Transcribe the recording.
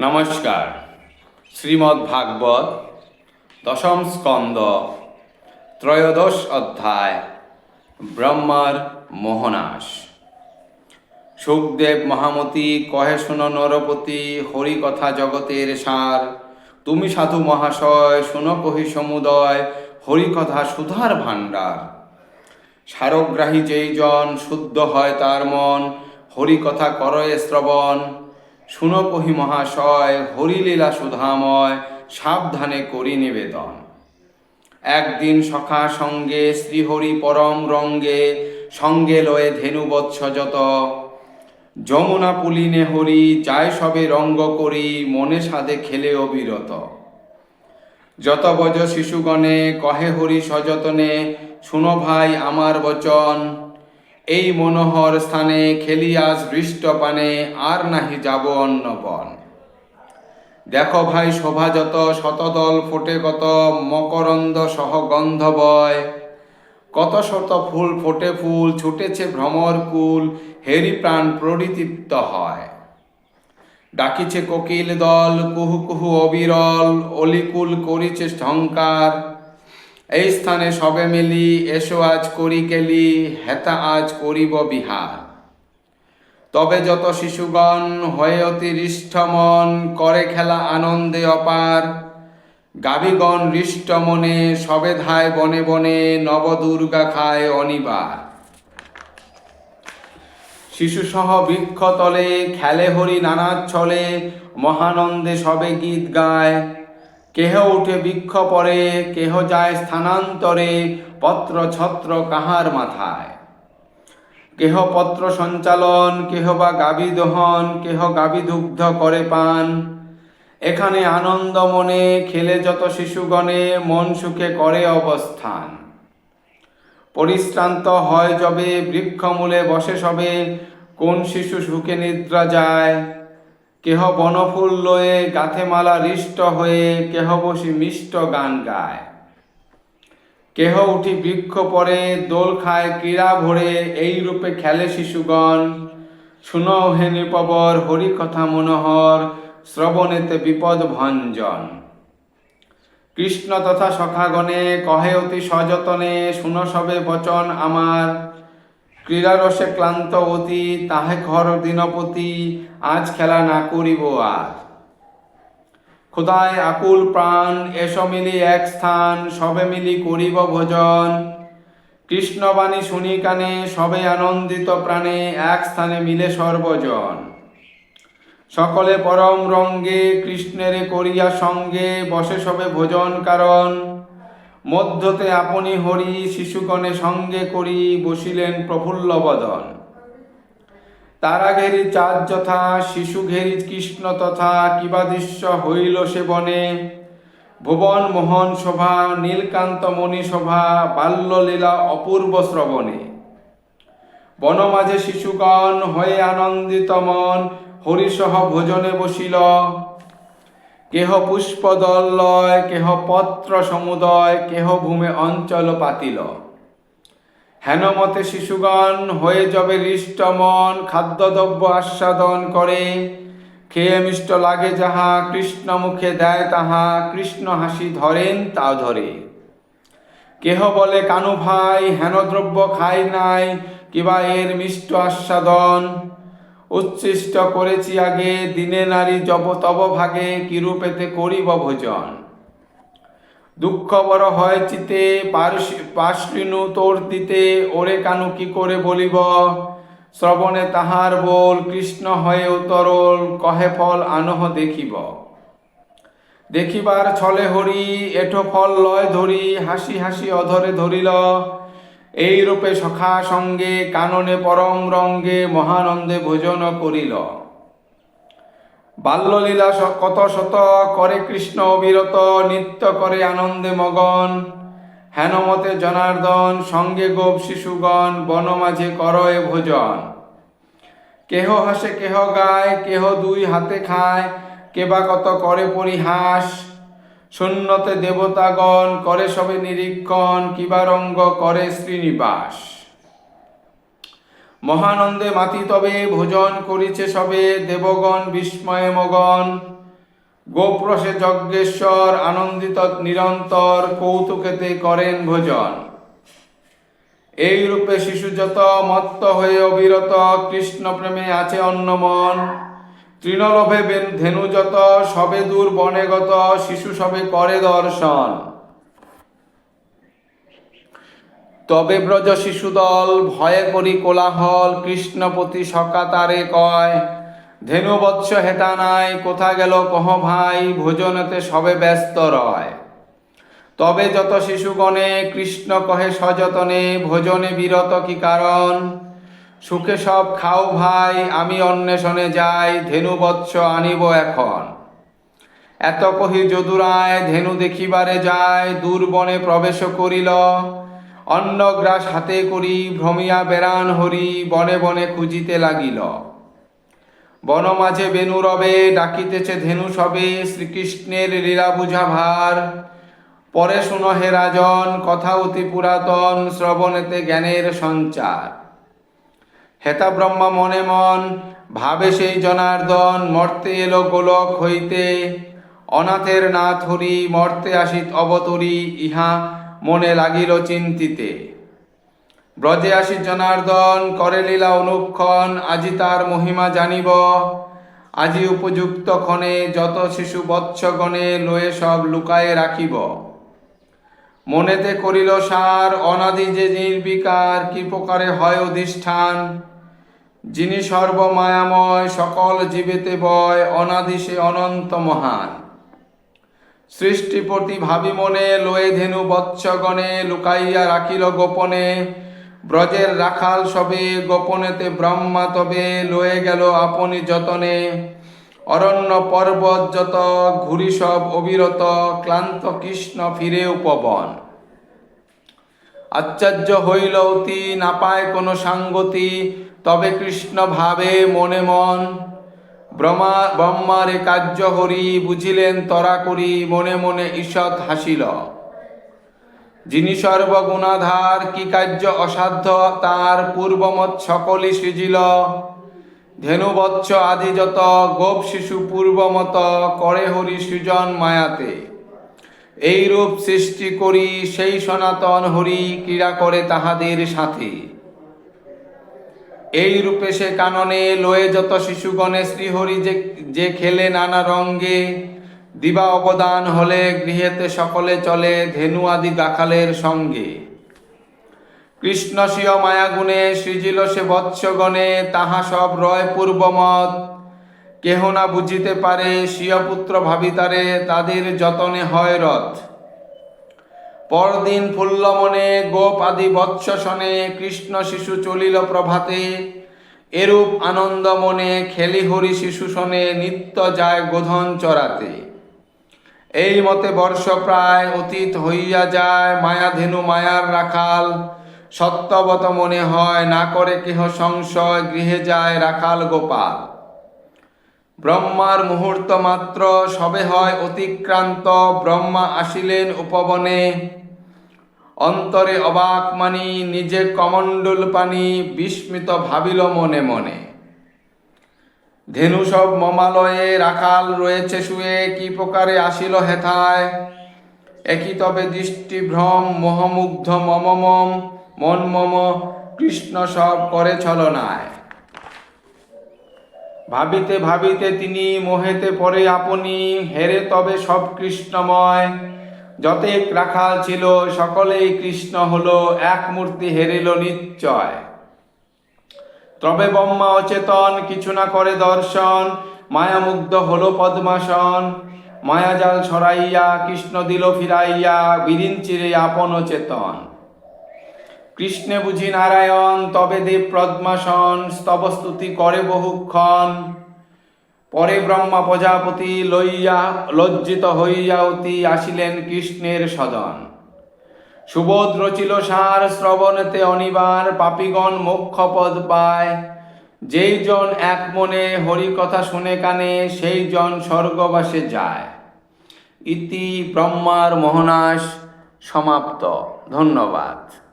নমস্কার। শ্রীমদ্ ভাগবত, দশম স্কন্দ, ত্রয়োদশ অধ্যায়, ব্রহ্মার মোহনাশ। সুখদেব মহামতি কহে শুনো নরপতি হরি কথা জগতের সার। তুমি সাধু মহাশয়, শুনো কহি সমুদয় হরি কথা সুধার ভাণ্ডার। সারগ্রাহী যেই জন শুদ্ধ হয় তার মন হরি কথা করয়ে শ্রবণ। শুনো কহি মহাশয়, হরিলীলা সুধাময়, সাবধানে করি নিবেদন। একদিন সখা সঙ্গে শ্রীহরি পরম রঙ্গে, সঙ্গে লয়ে ধেনু বৎস যত। যমুনা পুলিনে হরি যায় সবে রঙ্গ করি, মনে সাদে খেলে অবিরত। যত বজ শিশুগণে, কহে হরি সযতনে, শুনো ভাই আমার বচন। এই মনোহর স্থানে খেলিয়াস হৃষ্টপানে আর নাহি যাব অন্নপন দেখো ভাই শোভা যত, শতদল ফোটে কত, মকরন্দ সহ গন্ধ বয়। কত শত ফুল ফোটে ফুল, ছুটেছে ভ্রমর কুল, হেরি প্রাণ প্রদীপ্ত হয়। ডাকিছে কোকিল দল, কুহু কুহু অবিরল, অলিকুল করিছে ঝঙ্কার এই স্থানে সবে মিলি এসো আজ করি কেলি, হেতা আজ করিব বিহার। তবে যত শিশুগণ হয়ে অতিরিষ্ট মন, করে খেলা আনন্দে অপার। গাবিগণ হৃষ্ট মনে, সবে ধায় বনে বনে নবদুর্গা খায় অনিবার। শিশুসহ বৃক্ষতলে, খেলে হরি নানা ছলে, মহানন্দে সবে গীত গায়। কেহ উঠে বৃক্ষ পরে কেহ যায় স্থানান্তরে, পত্র ছত্র কাহার মাথায়? কেহ পত্র সঞ্চালন, কেহ বা গাবি দহন, কেহ গাবি দুগ্ধ করে পান। এখানে আনন্দ মনে, খেলে যত শিশুগণে মন সুখে করে অবস্থান। পরিশ্রান্ত হয় যবে বৃক্ষমূলে বসে সবে, কোন শিশু সুখে নিদ্রা যায়? কেহ বনফুল লয়ে গাথেমালা হৃষ্ট হয়ে কেহ বসি মিষ্ট গান গায়। কেহ উঠি বৃক্ষ পরে, দোল খায় ক্রীড়া ভরে এই রূপে খেলে শিশুগণ। শুন হে নিপবর হরি কথা মনোহর, শ্রবণেতে বিপদ ভঞ্জন। কৃষ্ণ তথা সখাগণে, কহে অতি সযতনে, শুন সবে বচন আমার। ক্রীড়ারসে ক্লান্ত অতি, তাহে ঘর দিনপতি, আজ খেলা না করিব আর। খোদায় আকুল প্রাণ, এসো মিলি এক স্থান, সবে মিলি করিব ভোজন। কৃষ্ণবাণী শুনি কানে, সবে আনন্দিত প্রাণে এক স্থানে মিলে সর্বজন। সকলে পরম রঙ্গে, কৃষ্ণের করিয়া সঙ্গে, বসে সবে ভোজন কারণ। মধ্যতে আপনি হরি শিশুকণে সঙ্গে করি বসিলেন প্রফুল্ল বদন তারা ঘেরি চাঁদ যথা, শিশু ঘেরি কৃষ্ণ তথা, কিবা দৃশ্য হইল সে বনে। ভুবন মোহন শোভা, নীলকান্ত মণি শোভা বাল্যলীলা অপূর্ব শ্রবণে। বন মাঝে শিশুগণ হয়ে আনন্দিত মন, হরিসহ ভোজনে বসিল। কেহ পুষ্পদল লয় কেহ পত্র সমুদয় কেহ ভূমে অঞ্চল পাতিল। হেনমতে শিশুগণ হয়ে যবে হৃষ্ট মন, খাদ্যদ্রব্য আস্বাদন করে। খেয়ে মিষ্ট লাগে যাহা কৃষ্ণ মুখে দেয় তাহা কৃষ্ণ হাসি ধরেন তা ধরে। কেহ বলে, কানু ভাই, হেন দ্রব্য খাই নাই, কিবা এর মিষ্ট আস্বাদন? উচ্ছিষ্ট করেছি আগে, দিনে নারী জব তব ভাগে, কিরূপেতে করিব ভোজন? দুঃখ বড় হয় চিতে পার্শ্বিনু তোর দিতে, ওরে কানু কি করে বলিব? শ্রবণে তাহার বল, কৃষ্ণ হয়ে উতরল, কহে ফল আনহ দেখিব? দেখিবার ছলে হরি, এঠো ফল লয় ধরি, হাসি হাসি অধরে ধরিল এই রূপে সখা সঙ্গে, কাননে পরম রঙ্গে, মহানন্দে ভোজন করিল। বাল্যলীলা কত শত, করে কৃষ্ণ অবিরত, নিত্য করে আনন্দে মগন। হেনমতে জনার্দন, সঙ্গে গোপ শিশুগণ, বন মাঝে করয়ে ভোজন। কেহ হাসে, কেহ গায়, কেহ দুই হাতে খায়, কেবা কত করে পরিহাস। শূন্যতে দেবতাগণ, করে সবে নিরীক্ষণ, কিবা রঙ্গ করে শ্রীনিবাস। মহানন্দে মাতি তবে, ভোজন করিছে সবে, দেবগণ বিস্ময়ে মগন গোপ্রসে যজ্ঞেশ্বর, আনন্দিত নিরন্তর, কৌতুকেতে করেন ভোজন। এই রূপে শিশু যত মত্ত হয়ে অবিরত কৃষ্ণ প্রেমে আছে অন্নমন। তৃণলোভে বেন- ধেনু যত, সবে দূর বনেগত শিশু সবে করে দর্শন। তবে ব্রজ শিশুদল ভয়ে করি কোলাহল, কৃষ্ণপতি সকা তারে কয়, ধেনু বৎস হেতা নাই, কোথা গেল কহ ভাই, ভোজনেতে সবে ব্যস্ত রয়। তবে যত শিশুগণে, কৃষ্ণ কহে সযতনে, ভোজনে বিরত কি কারণ? সুখে সব খাও ভাই, আমি অন্বেষণে যাই, ধেনু বৎস আনিব এখন। এত কহি যদুরায়, ধেনু দেখিবারে যায়, দূর বনে প্রবেশ করিল। অন্নগ্রাস হাতে করি, ভ্রমিয়া বেড়ান হরি, বনে বনে খুঁজিতে লাগিল। বন মাঝে বেনু রবে, ডাকিতেছে ধেনু সবে, শ্রীকৃষ্ণের লীলা বুঝা ভার পরে শুনো হে রাজন, কথা অতি পুরাতন, শ্রবণেতে জ্ঞানের সঞ্চার। হেতা ব্রহ্মা মনে মন, ভাবে সেই জনার্দন, মর্তে এলো গোলক হইতে। অনাথের নাথ হরি, মর্তে আসিত অবতরি, ইহা মনে লাগিল চিন্তিতে। ব্রজে আসি জনার্দন, করে লীলা অনুক্ষণ, আজি তার মহিমা জানিব। আজি উপযুক্ত ক্ষণে যত শিশু বৎসগণে লয়ে সব লুকায়ে রাখিব। মনেতে করিল সার, অনাদি যে নির্বিকার, কি প্রকারে হয় অধিষ্ঠান? যিনি সর্বমায়াময়, সকল জীবেতে বয়, অনাদি সে অনন্ত মহান। সৃষ্টিপতি ভাবি মনে, লয়ে ধেনু বৎসগণে লুকাইয়া রাখিল গোপনে। ব্রজের রাখাল সবে, গোপনেতে ব্রহ্মা তবে, লয়ে গেল আপনি যতনে। অরণ্য পর্বত যত ঘুরি সব অবিরত, ক্লান্ত কৃষ্ণ ফিরে উপবন। আশ্চর্য হইল অতি, না পায় কোনো সাঙ্গতি, তবে কৃষ্ণ ভাবে মনে মন। ব্রহ্মা, ব্রহ্মারে কার্য হরি, বুঝিলেন তরা করি, মনে মনে ঈষৎ হাসিল। যিনি সর্বগুণাধার, কি কার্য অসাধ্য, তার পূর্বমত সকলই সৃজিল। ধেনুবৎস আদি যত গোপ শিশু পূর্বমত করে হরি সৃজন মায়াতে। এই রূপ সৃষ্টি করি সেই সনাতন হরি ক্রীড়া করে তাহাদের সাথে। এই রূপে সে কাননে লয়ে যত শিশুগণে শ্রীহরি যে যে খেলে নানা রঙ্গে, দিবা অবদান হলে গৃহেতে সকলে চলে ধেনু আদি গাখালের সঙ্গে। কৃষ্ণ স্বীয় মায়াগুণে সৃজিল সে বৎসগণে, তাহা সব রয় পূর্বমত। কেহ না বুঝিতে পারে স্বীয় পুত্র ভাবিতারে, তাদের যতনে হয় রথ। পরদিন ফুল্লমনে গোপ আদি বৎস শনে কৃষ্ণ শিশু চলিল প্রভাতে। এরূপ আনন্দ মনে খেলি হরি শিশু শনে নিত্য যায় গোধন চরাতে এই মতে বর্ষ প্রায় অতীত হইয়া যায়, মায়াধেনু মায়ার রাখাল। সত্যবত মনে হয়, না করে কেহ সংশয়, গৃহে যায় রাখাল গোপাল। ব্রহ্মার মুহূর্ত মাত্র, সবে হয় অতিক্রান্ত, ব্রহ্মা আসিলেন উপবনে। অন্তরে অবাক মানি, নিজে কমণ্ডল পানি, বিস্মিত ভাবিল মনে মনে। ধেনু সব মমালয়ে রাখাল রয়েছে শুয়ে, কি প্রকারে আসিল হেথায়? একই তবে দৃষ্টি ভ্রম, মোহমুগ্ধ মমমম মন মম, কৃষ্ণ সব করে ছলনায়। ভাবিতে ভাবিতে তিনি মোহেতে পরে আপনি, হেরে তবে সব কৃষ্ণময়। যতেক রাখাল ছিল, সকলেই কৃষ্ণ হলো, এক মূর্তি হেরিল নিশ্চয়। তবে ব্রহ্মা অচেতন, কিছু না করে দর্শন, মায়ামুগ্ধ হলো পদ্মাসন। মায়াজাল সরাইয়া কৃষ্ণ দিল ফিরাইয়া বিরিন চিরে আপন চেতন কৃষ্ণে বুঝি নারায়ণ, তবে দেব পদ্মাসন, স্তবস্তুতি করে বহুক্ষণ। পরে ব্রহ্মা প্রজাপতি লইয়া, লজ্জিত হইয়া অতি আসিলেন কৃষ্ণের সদন। সুবোধ রচিল সার শ্রবণেতে অনিবার, পাপিগণ মোক্ষ পদ পায়। যেই জন এক মনে হরি কথা শুনে কানে, সেই জন স্বর্গবাসে যায়। ইতি ব্রহ্মার মোহনাশ সমাপ্ত। ধন্যবাদ।